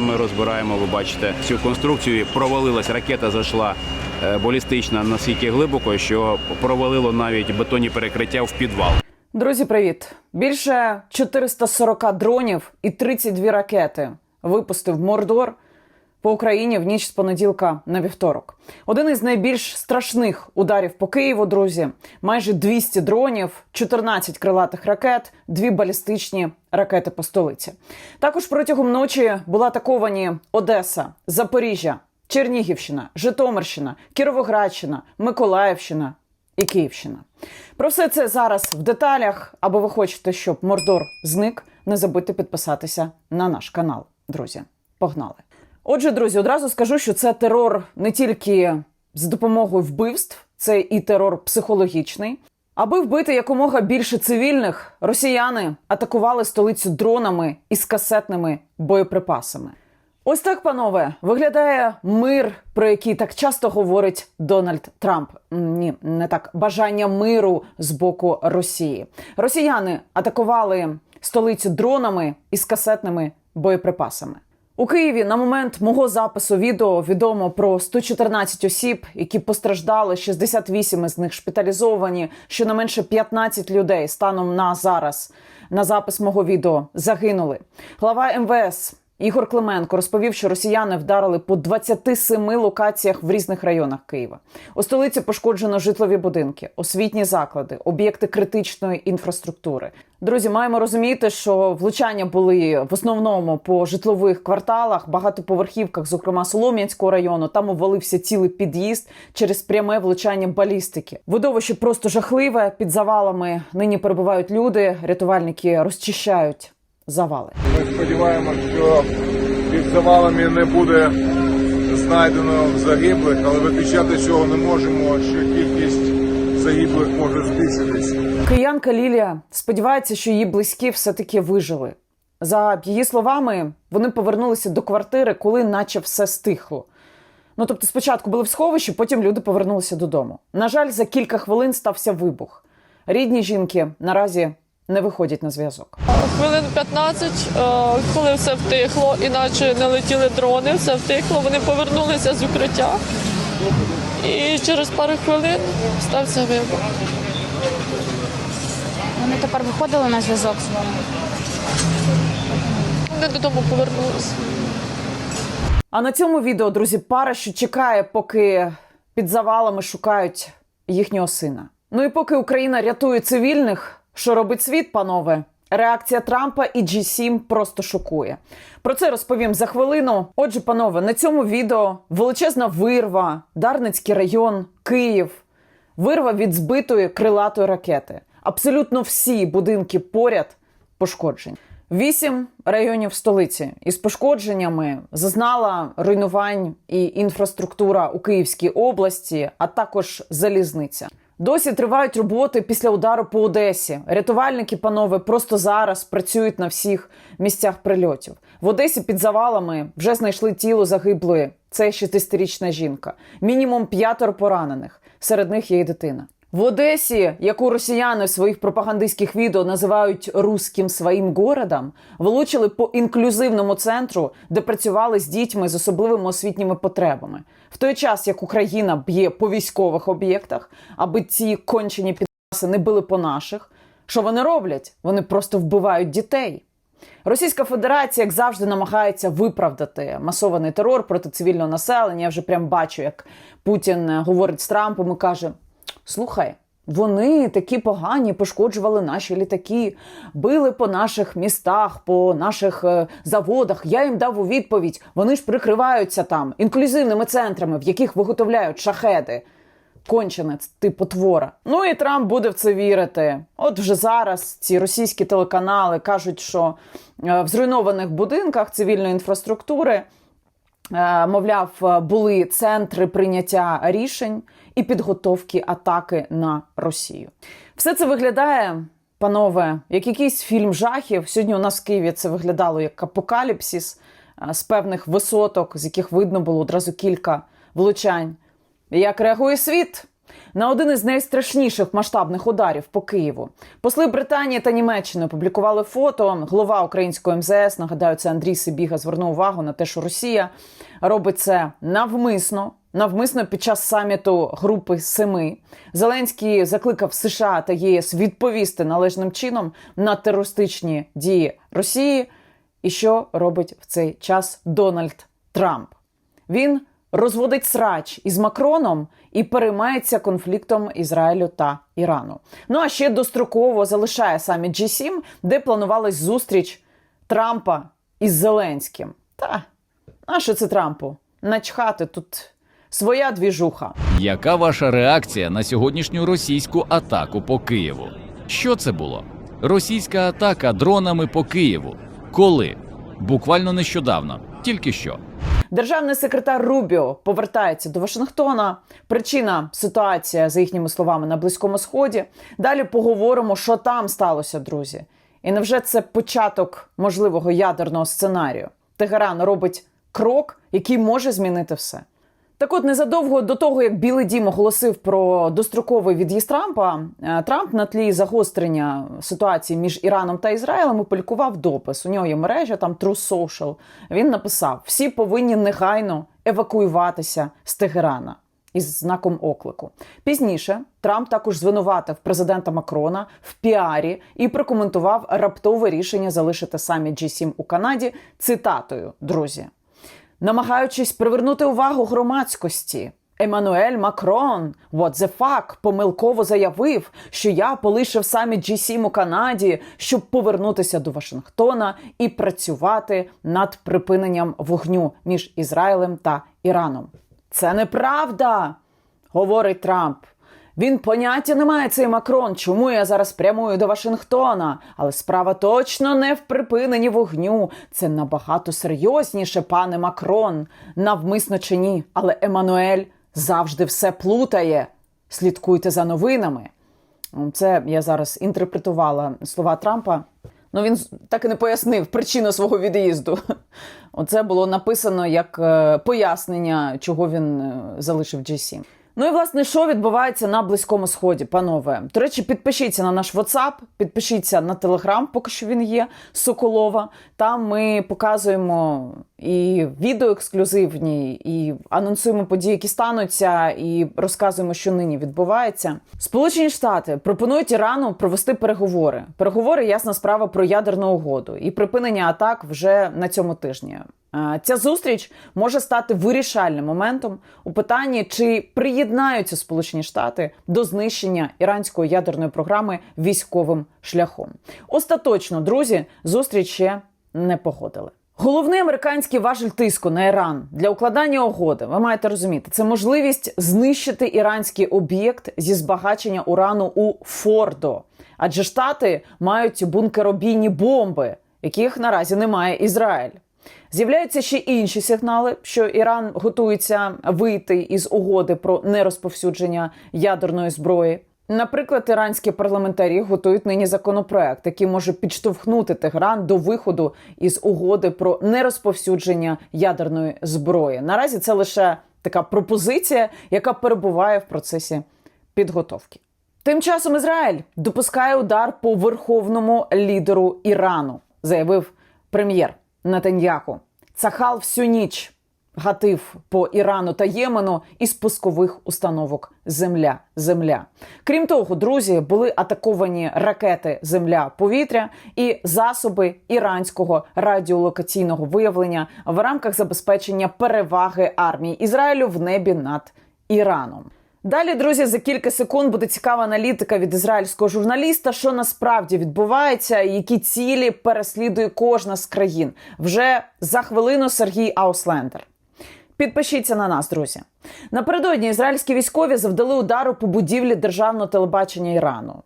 Ми розбираємо, ви бачите, цю конструкцію. Провалилась ракета, зайшла е, балістична настільки глибоко, що провалило навіть бетонні перекриття в підвал. Друзі, привіт! Більше 440 дронів і 32 ракети випустив Мордор по Україні в ніч з понеділка на вівторок. Один із найбільш страшних ударів по Києву, друзі. Майже 200 дронів, 14 крилатих ракет, дві балістичні ракети по столиці. Також протягом ночі були атаковані Одеса, Запоріжжя, Чернігівщина, Житомирщина, Кіровоградщина, Миколаївщина і Київщина. Про все це зараз в деталях. Або ви хочете, щоб Мордор зник, не забудьте підписатися на наш канал. Друзі, погнали! Отже, друзі, одразу скажу, що це терор не тільки з допомогою вбивств, це і терор психологічний. Аби вбити якомога більше цивільних, росіяни атакували столицю дронами із касетними боєприпасами. Ось так, панове, виглядає мир, про який так часто говорить Дональд Трамп. Ні, не так бажання миру з боку Росії. Росіяни атакували столицю дронами із касетними боєприпасами. У Києві на момент мого запису відео відомо про 114 осіб, які постраждали. 68 із них шпиталізовані. Щонайменше 15 людей станом на зараз на запис мого відео загинули. Глава МВС Ігор Клименко розповів, що росіяни вдарили по 27 локаціях в різних районах Києва. У столиці пошкоджено житлові будинки, освітні заклади, об'єкти критичної інфраструктури. Друзі, маємо розуміти, що влучання були в основному по житлових кварталах, багатоповерхівках, зокрема Солом'янського району. Там обвалився цілий під'їзд через пряме влучання балістики. Видовище просто жахливе. Під завалами нині перебувають люди. Рятувальники розчищають завали. Ми сподіваємося, що під завалами не буде знайдено загиблих, але виключати цього не можемо, що кількість загиблих може збільшитись. Киянка Лілія сподівається, що її близькі все-таки вижили. За її словами, вони повернулися до квартири, коли наче все стихло. Ну тобто, спочатку були в сховищі, потім люди повернулися додому. На жаль, за кілька хвилин стався вибух. Рідні жінки наразі не виходять на зв'язок. Хвилин 15, е, коли все втихло, іначе не летіли дрони, все втихло, вони повернулися з укриття. І через пару хвилин стався вибух. Вони тепер виходили на зв'язок з вами. Вони додому повернулися. А на цьому відео, друзі, пара, що чекає, поки під завалами шукають їхнього сина. Ну і поки Україна рятує цивільних, що робить світ, панове? Реакція Трампа і G7 просто шокує. Про це розповім за хвилину. Отже, панове, на цьому відео величезна вирва, Дарницький район, Київ, вирва від збитої крилатої ракети. Абсолютно всі будинки поряд пошкоджені. Вісім районів столиці із пошкодженнями зазнала руйнувань і інфраструктура у Київській області, а також залізниця. Досі тривають роботи після удару по Одесі. Рятувальники, панове, просто зараз працюють на всіх місцях прильотів. В Одесі під завалами вже знайшли тіло загиблої. Це 60-річна жінка. Мінімум п'ятеро поранених. Серед них є і дитина. В Одесі, яку росіяни в своїх пропагандистських відео називають руським своїм городом, влучили по інклюзивному центру, де працювали з дітьми з особливими освітніми потребами. В той час як Україна б'є по військових об'єктах, аби ці кончені підраси не били по наших. Що вони роблять? Вони просто вбивають дітей. Російська Федерація, як завжди, намагається виправдати масований терор проти цивільного населення. Я вже прям бачу, як Путін е, говорить з Трампом і каже: Слухай, вони такі погані, пошкоджували наші літаки, били по наших містах, по наших е, заводах. Я їм дав у відповідь. Вони ж прикриваються там інклюзивними центрами, в яких виготовляють шахеди. Конченець, типу твора. Ну і Трамп буде в це вірити. От вже зараз ці російські телеканали кажуть, що е, в зруйнованих будинках цивільної інфраструктури мовляв, е, були центри прийняття рішень і підготовки атаки на Росію. Все це виглядає, панове, як якийсь фільм жахів. Сьогодні у нас в Києві це виглядало як апокаліпсис е, з певних висоток, з яких видно було одразу кілька влучань. Як реагує світ? На один із найстрашніших масштабних ударів по Києву посли Британії та Німеччини опублікували фото. Голова українського МЗС, нагадаю, це Андрій Сибіга, звернув увагу на те, що Росія робить це навмисно. Навмисно під час саміту Групи Семи Зеленський закликав США та ЄС відповісти належним чином на терористичні дії Росії. І що робить в цей час Дональд Трамп? Він розводить срач із Макроном і переймається конфліктом Ізраїлю та Ірану. Ну а ще достроково залишає саміт G7, де планувалась зустріч Трампа із Зеленським. Та а що це Трампу? Начхати тут своя двіжуха. Яка ваша реакція на сьогоднішню російську атаку по Києву? Що це було? Російська атака дронами по Києву. Коли? Буквально нещодавно, тільки що. Державний секретар Рубіо повертається до Вашингтона. Причина ситуація, за їхніми словами, на Близькому Сході. Далі поговоримо, що там сталося, друзі. І невже це початок можливого ядерного сценарію? Тегеран робить крок, який може змінити все. Так от незадовго до того, як Білий Дім оголосив про достроковий від'їзд Трампа, е, Трамп на тлі загострення ситуації між Іраном та Ізраїлем опублікував допис. У нього є мережа там True Social. Він написав: всі повинні негайно евакуюватися з Тегерана. Із знаком оклику пізніше Трамп також звинуватив президента Макрона в піарі і прокоментував раптове рішення залишити саміт G7 у Канаді цитатою друзі намагаючись привернути увагу громадськості. Еммануель Макрон, what the fuck, помилково заявив, що я полишив саміт G7 у Канаді, щоб повернутися до Вашингтона і працювати над припиненням вогню між Ізраїлем та Іраном. Це неправда, говорить Трамп. Він поняття не має цей Макрон, чому я зараз прямую до Вашингтона. Але справа точно не в припиненні вогню. Це набагато серйозніше, пане Макрон. Навмисно чи ні. Але Еммануель завжди все плутає. Слідкуйте за новинами. Це я зараз інтерпретувала слова Трампа. Ну він так і не пояснив причину свого від'їзду. Оце було написано як е, пояснення, чого він е, залишив G7. Ну і власне, що відбувається на близькому сході, панове. До речі, підпишіться на наш WhatsApp, підпишіться на Telegram, поки що він є Соколова. Там ми показуємо і відео ексклюзивні, і анонсуємо події, які стануться, і розказуємо, що нині відбувається. Сполучені Штати пропонують Ірану провести переговори. Переговори, ясна справа про ядерну угоду і припинення атак вже на цьому тижні. Ця зустріч може стати вирішальним моментом у питанні, чи приєднаються Сполучені Штати до знищення іранської ядерної програми військовим шляхом. Остаточно, друзі, зустріч ще не погодили. Головний американський важель тиску на Іран для укладання угоди, ви маєте розуміти, це можливість знищити іранський об'єкт зі збагачення урану у Фордо. Адже штати мають бункеробійні бомби, яких наразі немає Ізраїль. З'являються ще інші сигнали, що Іран готується вийти із угоди про нерозповсюдження ядерної зброї. Наприклад, іранські парламентарі готують нині законопроект, який може підштовхнути Тегеран до виходу із угоди про нерозповсюдження ядерної зброї. Наразі це лише така пропозиція, яка перебуває в процесі підготовки. Тим часом Ізраїль допускає удар по верховному лідеру Ірану, заявив прем'єр Нетаньяху. Цахал всю ніч гатив по Ірану та Ємену із пускових установок Земля. Земля. Крім того, друзі, були атаковані ракети Земля-повітря і засоби іранського радіолокаційного виявлення в рамках забезпечення переваги армії Ізраїлю в небі над Іраном. Далі, друзі, за кілька секунд буде цікава аналітика від ізраїльського журналіста, що насправді відбувається, і які цілі переслідує кожна з країн. Вже за хвилину Сергій Ауслендер. Підпишіться на нас, друзі. Напередодні ізраїльські військові завдали удару по будівлі державного телебачення Ірану.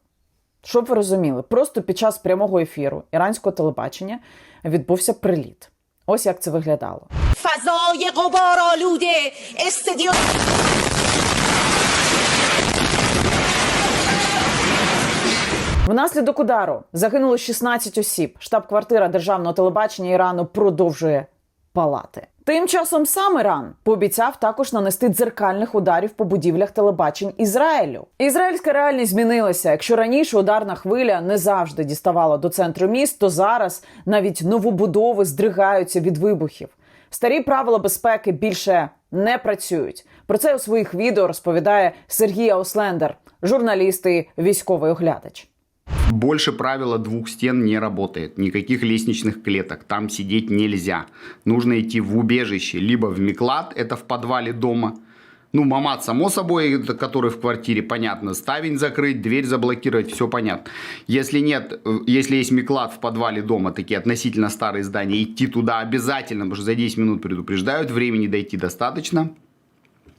Щоб ви розуміли, просто під час прямого ефіру іранського телебачення відбувся приліт. Ось як це виглядало. Фазоє говоро люди. Внаслідок удару загинуло 16 осіб. Штаб-квартира державного телебачення Ірану продовжує палати. Тим часом сам Іран пообіцяв також нанести дзеркальних ударів по будівлях телебачень Ізраїлю. Ізраїльська реальність змінилася. Якщо раніше ударна хвиля не завжди діставала до центру міст, то зараз навіть новобудови здригаються від вибухів. Старі правила безпеки більше не працюють. Про це у своїх відео розповідає Сергій Ауслендер, журналіст і військовий оглядач. Больше правила двух стен не работает. Никаких лестничных клеток. Там сидеть нельзя. Нужно идти в убежище. Либо в Миклад, это в подвале дома. Ну, мамат, само собой, который в квартире, понятно. Ставень закрыть, дверь заблокировать, все понятно. Если нет, э, если есть Миклад в подвале дома, такие относительно старые здания, идти туда обязательно, потому что за 10 минут предупреждают, времени дойти достаточно.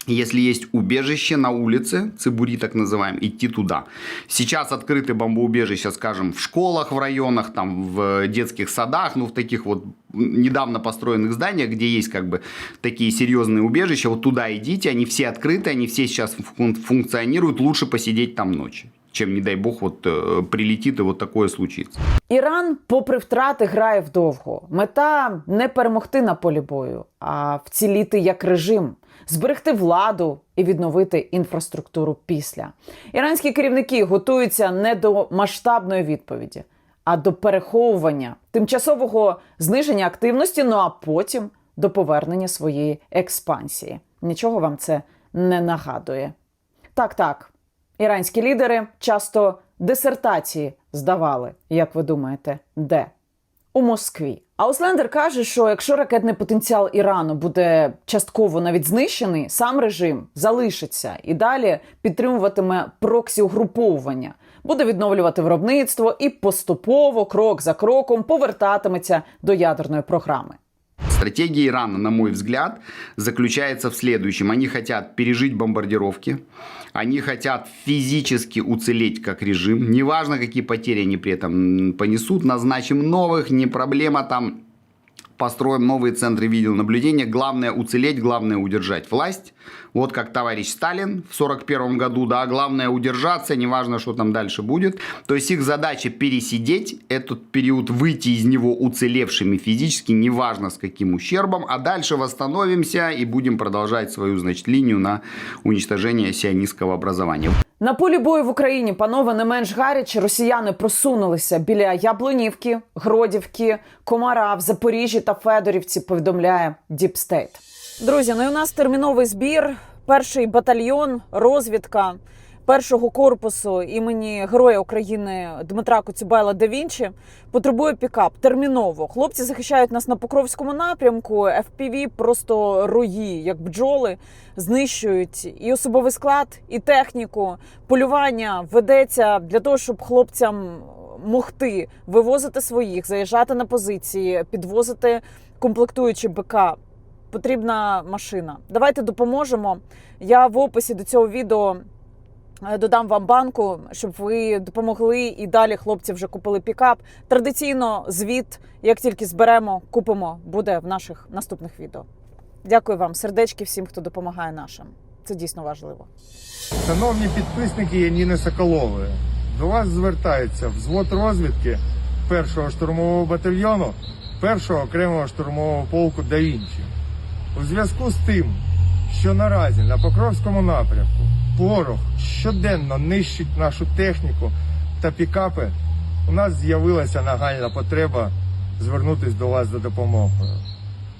Если есть убежище на улице, цибури так называем, идти туда. Сейчас открыты бомбоубежища, скажем, в школах в районах, там, в детских садах, ну, в таких вот недавно построенных зданиях, где есть как бы такие серьезные убежища, вот туда идите, они все открыты, они все сейчас фун- функционируют, лучше посидеть там ночью, чем, не дай бог, вот э, прилетит и вот такое случится. Іран, попри втрати, грає вдовго. Мета не перемогти на полі бою, а вціліти як режим, зберегти владу і відновити інфраструктуру після. Іранські керівники готуються не до масштабної відповіді, а до переховування, тимчасового зниження активності, ну а потім до повернення своєї експансії. Нічого вам це не нагадує. Так, так. Іранські лідери часто дисертації здавали, як ви думаєте, де? У Москві. Ауслендер каже, що якщо ракетний потенціал Ірану буде частково навіть знищений, сам режим залишиться і далі підтримуватиме проксі угруповування, буде відновлювати виробництво і поступово, крок за кроком, повертатиметься до ядерної програми. Стратегия Ирана, на мой взгляд, заключается в следующем. Они хотят пережить бомбардировки, они хотят физически уцелеть как режим. Неважно, какие потери они при этом понесут, назначим новых, не проблема там построим новые центры видеонаблюдения. Главное уцелеть, главное удержать власть. Вот как товарищ Сталин в 1941 году, да, главное удержаться, неважно, что там дальше будет. То есть их задача пересидеть этот период, выйти из него уцелевшими физически, неважно с каким ущербом, а дальше восстановимся и будем продолжать свою, значит, линию на уничтожение сионистского образования. На полі бою в Україні, панове, не менш гаряче, росіяни просунулися біля Яблунівки, Гродівки, Комара в Запоріжжі та Федорівці. Повідомляє Діпстейт. Друзі, ну і у нас терміновий збір. Перший батальйон, розвідка першого корпусу імені Героя України Дмитра Коцюбайла да Вінчі потребує пікап терміново. Хлопці захищають нас на Покровському напрямку. FPV просто рої, як бджоли, знищують і особовий склад, і техніку. Полювання ведеться для того, щоб хлопцям могти вивозити своїх, заїжджати на позиції, підвозити комплектуючі БК. Потрібна машина. Давайте допоможемо. Я в описі до цього відео додам вам банку, щоб ви допомогли і далі хлопці вже купили пікап. Традиційно звіт, як тільки зберемо, купимо, буде в наших наступних відео. Дякую вам, сердечки всім, хто допомагає нашим. Це дійсно важливо. Шановні підписники Яніни Соколової, до вас звертається взвод розвідки першого штурмового батальйону першого окремого штурмового полку «Да Вінчі». У зв'язку з тим, що наразі на Покровському напрямку ворог щоденно нищить нашу техніку та пікапи, у нас з'явилася нагальна потреба звернутися до вас за допомогою.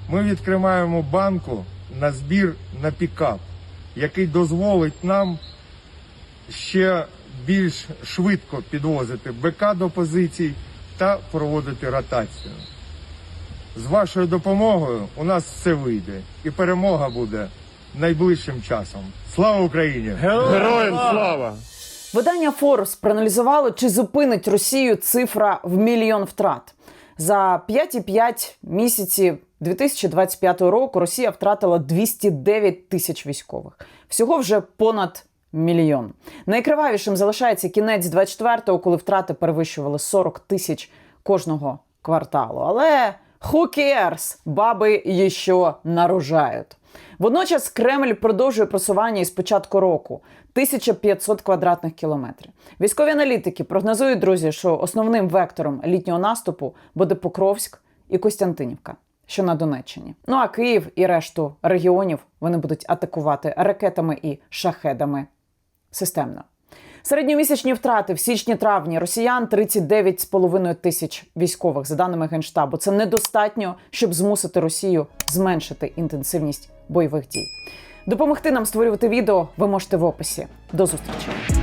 Ми відкриваємо банку на збір на пікап, який дозволить нам ще більш швидко підвозити БК до позицій та проводити ротацію. З вашою допомогою у нас все вийде, і перемога буде найближчим часом. Слава Україні! Героям слава! Видання Форбс проаналізувало, чи зупинить Росію цифра в мільйон втрат. За 5,5 місяці 2025 року Росія втратила 209 тисяч військових. Всього вже понад мільйон. Найкривавішим залишається кінець 24-го, коли втрати перевищували 40 тисяч кожного кварталу. Але who cares? баби ще нарожають. Водночас Кремль продовжує просування із початку року 1500 квадратних кілометрів. Військові аналітики прогнозують, друзі, що основним вектором літнього наступу буде Покровськ і Костянтинівка. що на Донеччині. Ну а Київ і решту регіонів вони будуть атакувати ракетами і шахедами системно. Середньомісячні втрати в січні-травні росіян 39,5 тисяч військових, за даними генштабу. Це недостатньо, щоб змусити Росію зменшити інтенсивність бойових дій. Допомогти нам створювати відео ви можете в описі. До зустрічі.